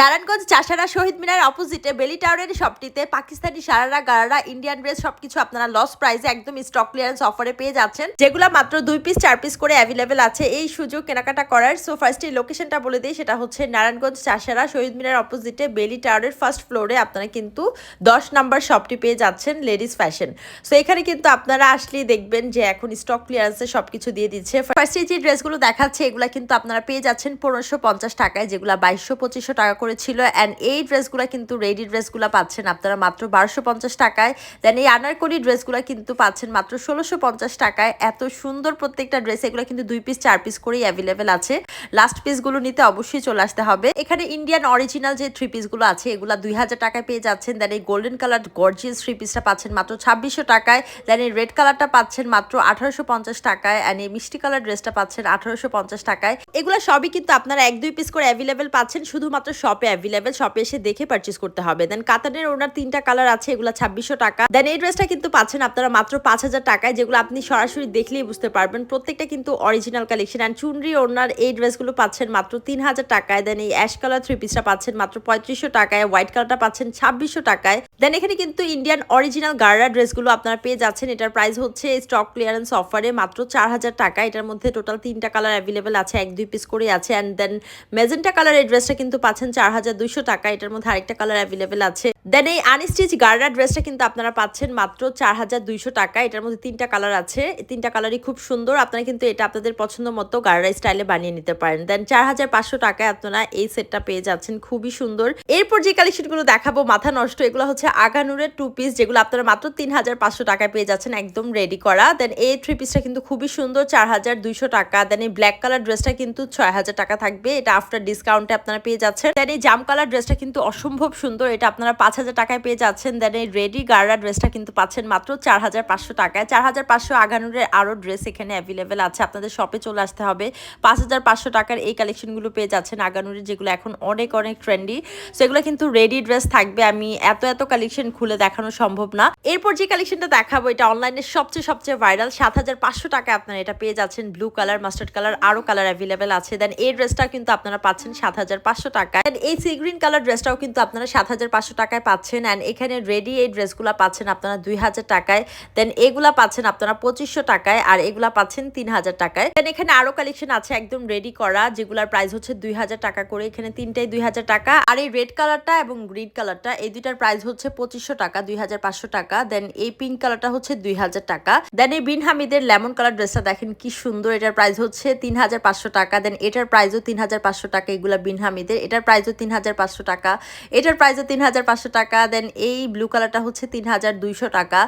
নারায়ণগঞ্জ চাষারা শহীদ মিনার অপোজিটে বেলি টাওয়ারের শপটিতে পাকিস্তানি সারারা, গারারা ইন্ডিয়ান ড্রেস সবকিছু আপনারা লস প্রাইসে একদম স্টক ক্লিয়ারেন্স অফারে পেয়ে যাচ্ছেন। যেগুলো মাত্র দুই পিস চার পিস করে অ্যাভেলেবেল আছে, এই সুযোগ কেনাকাটা করার। সো ফার্স্টে লোকেশনটা বলে দিই, সেটা হচ্ছে নারায়ণগঞ্জ চাষারা শহীদ মিনার অপোজিটে বেলি টাওয়ারের ফার্স্ট ফ্লোরে আপনারা কিন্তু দশ নাম্বার শপটি পেয়ে যাচ্ছেন লেডিস ফ্যাশন সো এখানে কিন্তু আপনারা আসলেই দেখবেন যে এখন স্টক ক্লিয়ারেন্সে সবকিছু দিয়ে দিচ্ছে। ফার্স্টে যে ড্রেসগুলো দেখাচ্ছে, এগুলা কিন্তু আপনারা পেয়ে যাচ্ছেন পনেরোশো পঞ্চাশ টাকায়, যেগুলো বাইশশো, পঁচিশশো টাকা করে ছিল অ্যান্ড এই ড্রেসগুলো কিন্তু রেডি ড্রেসগুলো পাচ্ছেন আপনারা মাত্র বারোশো পঞ্চাশ টাকায়। দেন এই আনারকলি ড্রেসগুলো কিন্তু পাচ্ছেন মাত্র ষোলোশো পঞ্চাশ টাকায়। এত সুন্দর প্রত্যেকটা ড্রেস, এগুলো কিন্তু দুই পিস চার পিস করেই অ্যাভেলেবেল আছে। লাস্ট পিসগুলো নিতে অবশ্যই চলে আসতে হবে। এখানে ইন্ডিয়ান অরিজিনাল যে থ্রি পিসগুলো আছে, এগুলো দুই হাজার টাকায় পেয়ে যাচ্ছেন। দেন এই গোল্ডেন কালার গর্জিয়াস থ্রি পিসটা পাচ্ছেন মাত্র ছাব্বিশশো টাকায়। দেন এই রেড কালারটা পাচ্ছেন মাত্র আঠারোশো পঞ্চাশ টাকায়। অ্যান্ড এই মিষ্টি কালার ড্রেসটা পাচ্ছেন আঠারোশো পঞ্চাশ টাকায়। এগুলো সবই কিন্তু আপনারা এক দুই পিস করে অ্যাভেলেবেল পাচ্ছেন। শুধুমাত্র শপে অ্যাভেলেবেল শপে এসে দেখে পারচেস করতে হবে। দেন কাতানের ওনার তিনটা কালার আছে, এগুলো ছাব্বিশশো টাকা। দেন এই ড্রেসটা কিন্তু পাচ্ছেন আপনারা মাত্র পাঁচ হাজার টাকায়, যেগুলো আপনি সরাসরি দেখলেই বুঝতে পারবেন। প্রত্যেকটা কিন্তু অরিজিনাল কালেকশন অ্যান্ড চুনরি ওনার এই ড্রেসগুলো পাচ্ছেন মাত্র তিন হাজার টাকায়। দেন এই অ্যাশ কালার থ্রি পিসটা পাচ্ছেন মাত্র পঁয়ত্রিশশো টাকায়। হোয়াইট কালারটা পাচ্ছেন ছাব্বিশশো টাকায়। দেন এখানে কিন্তু ইন্ডিয়ান অরিজিনাল গার্ডার ড্রেসগুলো আপনারা পেয়ে যাচ্ছেন। এটার প্রাইস হচ্ছে স্টক ক্লিয়ারেন্স অফারে মাত্র চার হাজার টাকা। এটার মধ্যে টোটাল তিনটা কালার অ্যাভেলেবেল আছে, এক দুই পিস করে আছে। অ্যান্ড দেন মেজেন্টা কালার এই ড্রেসটা কিন্তু পাচ্ছেন চার হাজার দুইশো টাকা এটার মধ্যে আরেকটা কালার অ্যাভেলেবেল আছে। দেন এই আনস্টিচ গার্ডার ড্রেসটা কিন্তু আপনারা পাচ্ছেন মাত্র চার হাজার দুইশো টাকা। এটার মধ্যে তিনটা কালার আছে। তিনটা কালারই খুব সুন্দর। আপনারা কিন্তু এটা আপনাদের পছন্দ মতো গার্ডার স্টাইলে বানিয়ে নিতে পারেন। দেন চার হাজার পাঁচশো টাকায় আপনারা এই সেটটা পেয়ে যাচ্ছেন। খুবই সুন্দর। এরপর যে কালেকশনগুলো দেখাবো, মাথা নষ্ট, এগুলো হচ্ছে আগানুরের টু পিস যেগুলো আপনারা মাত্র তিন হাজার পাঁচশো টাকায় পেয়ে যাচ্ছেন একদম রেডি করা। দেন এই থ্রি পিসটা কিন্তু খুবই সুন্দর, চার হাজার দুইশো টাকা। দেন এই ব্ল্যাক কালার ড্রেসটা কিন্তু ছয় হাজার টাকা থাকবে। এটা আফটার ডিসকাউন্টে আপনারা পেয়ে যাচ্ছেন। দেন এই জাম কালার ড্রেসটা কিন্তু অসম্ভব সুন্দর। এটা আপনারা পাঁচ হাজার টাকায় পেয়ে যাচ্ছেন। দেন এই রেডি গার্ডার ড্রেসটা কিন্তু পাচ্ছেন মাত্র চার হাজার পাঁচশো টাকায়। চার হাজার পাঁচশো আগানুরের আরও ড্রেস এখানে অ্যাভেলেবেল আছে। আপনাদের শপে চলে আসতে হবে। পাঁচ হাজার পাঁচশো টাকার এই কালেকশনগুলো পেয়ে যাচ্ছেন আগানুরের যেগুলো এখন অনেক অনেক ট্রেন্ডি সেগুলো কিন্তু রেডি ড্রেস থাকবে। আমি এত এত কালেকশন খুলে দেখানো সম্ভব না। এরপর যে কালেকশনটা দেখাবো, এটা অনলাইনে সবচেয়ে সবচেয়ে ভাইরাল সাত হাজার পাঁচশো টাকায় আপনারা এটা পেয়ে যাচ্ছেন। ব্লু কালার মাস্টার্ড কালার আরও কালার অ্যাভেলেবেল আছে। দেন এই ড্রেসটা কিন্তু আপনারা পাচ্ছেন সাত হাজার পাঁচশো টাকায়। এই সি গ্রিন কালার ড্রেসটাও কিন্তু আপনারা সাত হাজার পাঁচশো টাকায় পাচ্ছেন অ্যান্ড এখানে রেডি এই ড্রেসগুলো পাচ্ছেন আপনারা দুই হাজার টাকায়। দেন এগুলা পাচ্ছেন আপনারা পঁচিশশো টাকায় আর এগুলা পাচ্ছেন তিন হাজার টাকায়। দেন এখানে আরও কালেকশন আছে একদম রেডি করা, যেগুলার প্রাইস হচ্ছে দুই হাজার টাকা করে। এখানে তিনটাই দুই হাজার টাকা। আর এই রেড কালারটা এবং গ্রিন কালারটা এই দুইটার প্রাইস হচ্ছে পঁচিশশো টাকা, দুই হাজার পাঁচশো টাকা। দেন এই পিঙ্ক কালারটা হচ্ছে দুই হাজার টাকা। দেন এই বিন হামিদের লেমন কালার ড্রেসটা দেখেন কি সুন্দর। এটার প্রাইস হচ্ছে তিন হাজার পাঁচশো টাকা। দেন এটার প্রাইসও তিন হাজার পাঁচশো টাকা, এগুলা বিন হামিদের। এটার প্রাইসও তিন হাজার পাঁচশো টাকা। এটার প্রাইসও তিন হাজার পাঁচশো টাকা দেন এই ব্লু কালারটা হচ্ছে তিন হাজার দুইশো টাকা।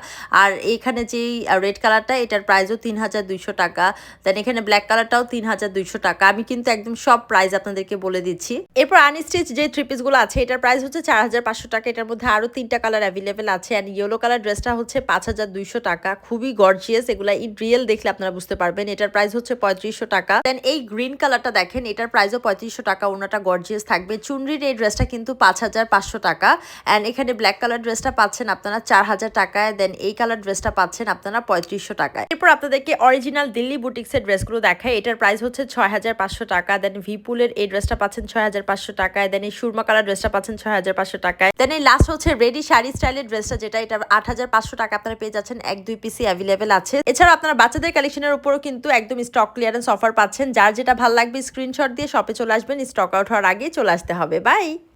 আর এইখানে যেই রেড কালারটা এটার প্রাইসও তিন হাজার দুইশো টাকা। দেন এখানে ব্ল্যাক কালারটাও তিন হাজার দুইশো টাকা। আমি কিন্তু একদম সব প্রাইস আপনাদেরকে বলে দিচ্ছি। এরপর আনস্টিচ যে থ্রি পিসগুলো আছে, এটার প্রাইস হচ্ছে চার হাজার পাঁচশো টাকা। এটার মধ্যে আরও তিনটা কালার অ্যাভেলেবেল আছে। অ্যান্ড ইয়েলো কালার ড্রেসটা হচ্ছে পাঁচ হাজার দুইশো টাকা। খুবই গর্জিয়াস এগুলা ইন রিয়েল দেখলে আপনারা বুঝতে পারবেন। এটার প্রাইস হচ্ছে পঁয়ত্রিশশো টাকা। দেন এই গ্রিন কালারটা দেখেন, এটার প্রাইসও পঁয়ত্রিশশো টাকা। ওনাটা গর্জিয়াস থাকবে। চুনরির এই ড্রেসটা কিন্তু পাঁচ হাজার পাঁচশো টাকা। অ্যান্ড এখানে ব্ল্যাক কালার ড্রেসটা পাচ্ছেন আপনারা চার হাজার টাকায় দেন এই কালার ড্রেসটা পাচ্ছেন আপনারা পঁয়ত্রিশশো টাকায়। এরপর আপনাদেরকে অরিজিনাল দিল্লি বুটিক্সের ড্রেসগুলো দেখায় এটার প্রাইস হচ্ছে ছয় হাজার পাঁচশো টাকা দেন ভিপুলের এই ড্রেসটা পাচ্ছেন ছয় হাজার পাঁচশো টাকায় দেন এই সুরমা কালার ড্রেসটা পাচ্ছেন ছয় হাজার পাঁচশো টাকায়। দেন এই লাস্ট হচ্ছে রেডি শাড়ি স্টাইলের ড্রেসটা যেটা এটা আট হাজার পাঁচশো টাকা আপনারা পেয়ে যাচ্ছেন, এক দুই পিসি অ্যাভেলেবেল আছে। এছাড়া আপনারা বাচ্চাদের কালেকশনের উপরও কিন্তু একদম স্টক ক্লিয়ারেন্স অফার পাচ্ছেন। যার যেটা ভালো লাগবে স্ক্রিনশট দিয়ে শপে চলে আসবেন স্টক আউট হওয়ার আগেই চলে আসতে হবে। বাই